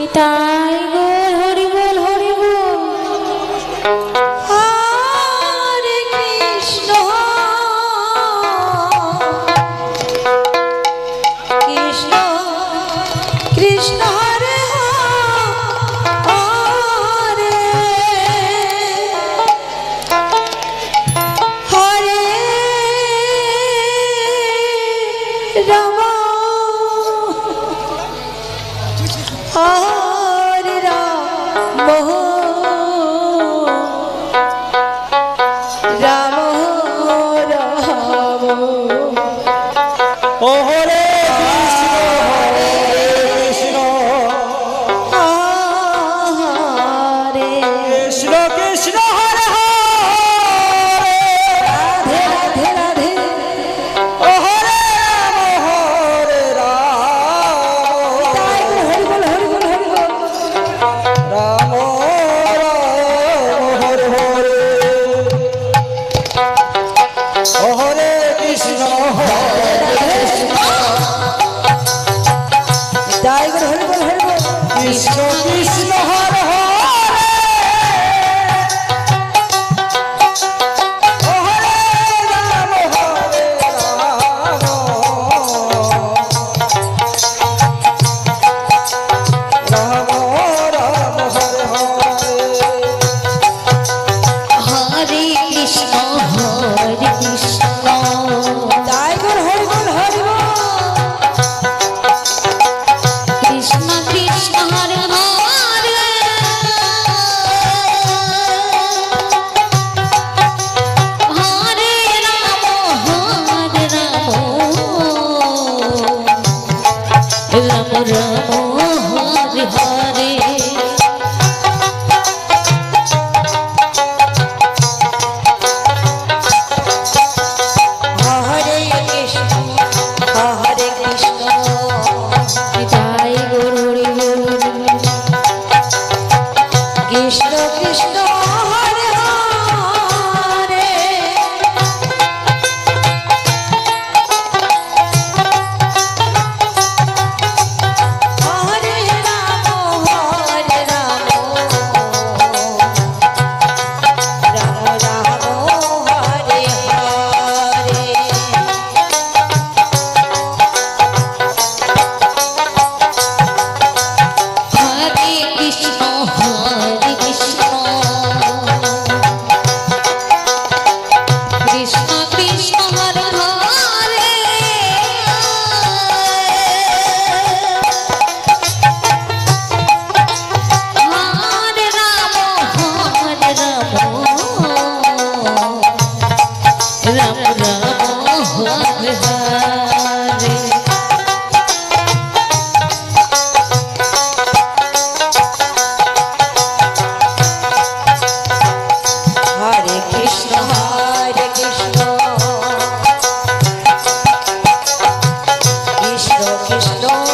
Nitai go, Hari ball Hari ball. Hare Krishna Krishna Krishna, Hare Hare. Hare Ram. Oh Lamo Ramo oh. just don't